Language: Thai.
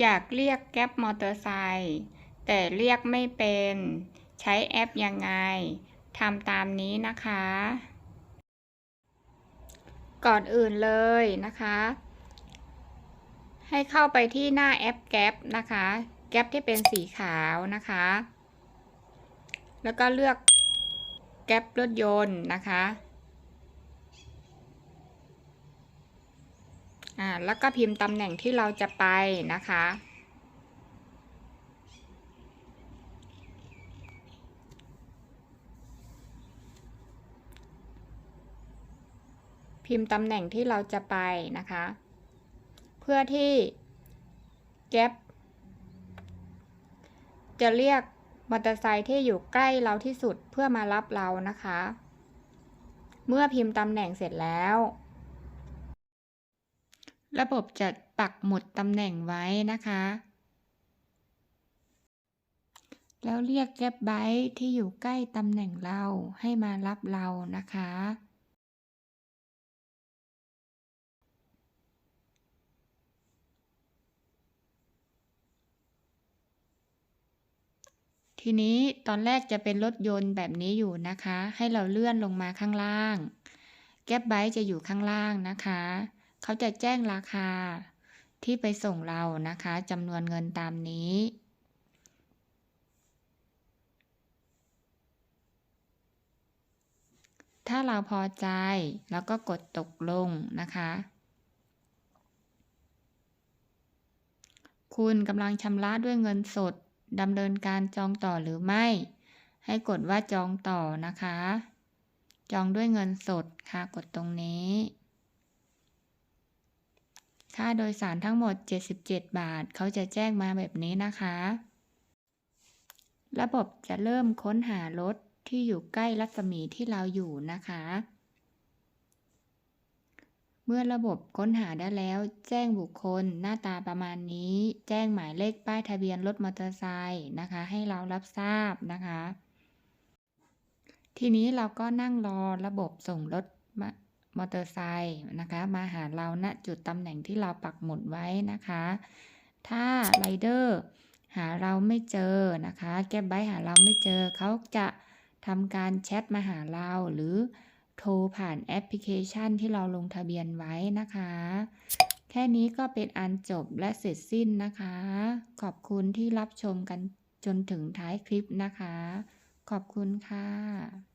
อยากเรียกแก๊ปมอเตอร์ไซค์แต่เรียกไม่เป็น ใช้แอปยังไงทำตามนี้นะคะ ก่อนอื่นเลยนะคะ ให้เข้าไปที่หน้าแอปแก๊ปนะคะ แก๊ปที่เป็นสีขาวนะคะ แล้วก็เลือกแก๊ปรถยนต์นะคะ อ่าแล้วก็พิมพ์ตำแหน่งที่เราจะไปนะคะ พิมพ์ตำแหน่งที่เราจะไปนะคะ เพื่อที่แก๊ปจะเรียกมอเตอร์ไซค์ที่อยู่ใกล้เราที่สุดเพื่อมารับเรานะคะ เมื่อพิมพ์ตำแหน่งเสร็จแล้ว ระบบจะปักหมุดตำแหน่งไว้นะคะ แล้วเรียกแก๊ปไบค์ที่อยู่ใกล้ตำแหน่งเราให้มารับเรานะคะ ทีนี้ตอนแรกจะเป็นรถยนต์แบบนี้อยู่นะคะ ให้เราเลื่อนลงมาข้างล่าง แก๊ปไบค์จะอยู่ข้างล่างนะคะ เขาจะแจ้งราคาที่ไปส่งเรานะคะจำนวนเงินตามนี้ ถ้าเราพอใจแล้วก็กดตกลงนะคะ คุณกำลังชำระด้วยเงินสดดำเนินการจองต่อหรือไม่ ให้กดว่าจองต่อนะคะ จองด้วยเงินสดค่ะกดตรงนี้ ค่าโดยสารทั้งหมด 77 บาท เขาจะแจ้งมาแบบนี้นะคะ ระบบจะเริ่มค้นหารถที่อยู่ใกล้รัศมีที่เราอยู่นะคะ เมื่อระบบค้นหาได้แล้ว แจ้งบุคคลหน้าตาประมาณนี้ แจ้งหมายเลขป้ายทะเบียนรถมอเตอร์ไซค์นะคะ ให้เรารับทราบนะคะ ทีนี้เราก็นั่งรอระบบส่งรถม มอเตอร์ไซค์นะคะ มาหาเราณจุดตำแหน่งที่เราปักหมุดไว้นะคะ ถ้าไรเดอร์หาเราไม่เจอนะคะ แก๊บไบหาเราไม่เจอ เขาจะทำการแชทมาหาเราหรือโทรผ่านแอปพลิเคชันที่เราลงทะเบียนไว้นะคะ แค่นี้ก็เป็นอันจบและเสร็จสิ้นนะคะ ขอบคุณที่รับชมกันจนถึงท้ายคลิปนะคะ ขอบคุณค่ะ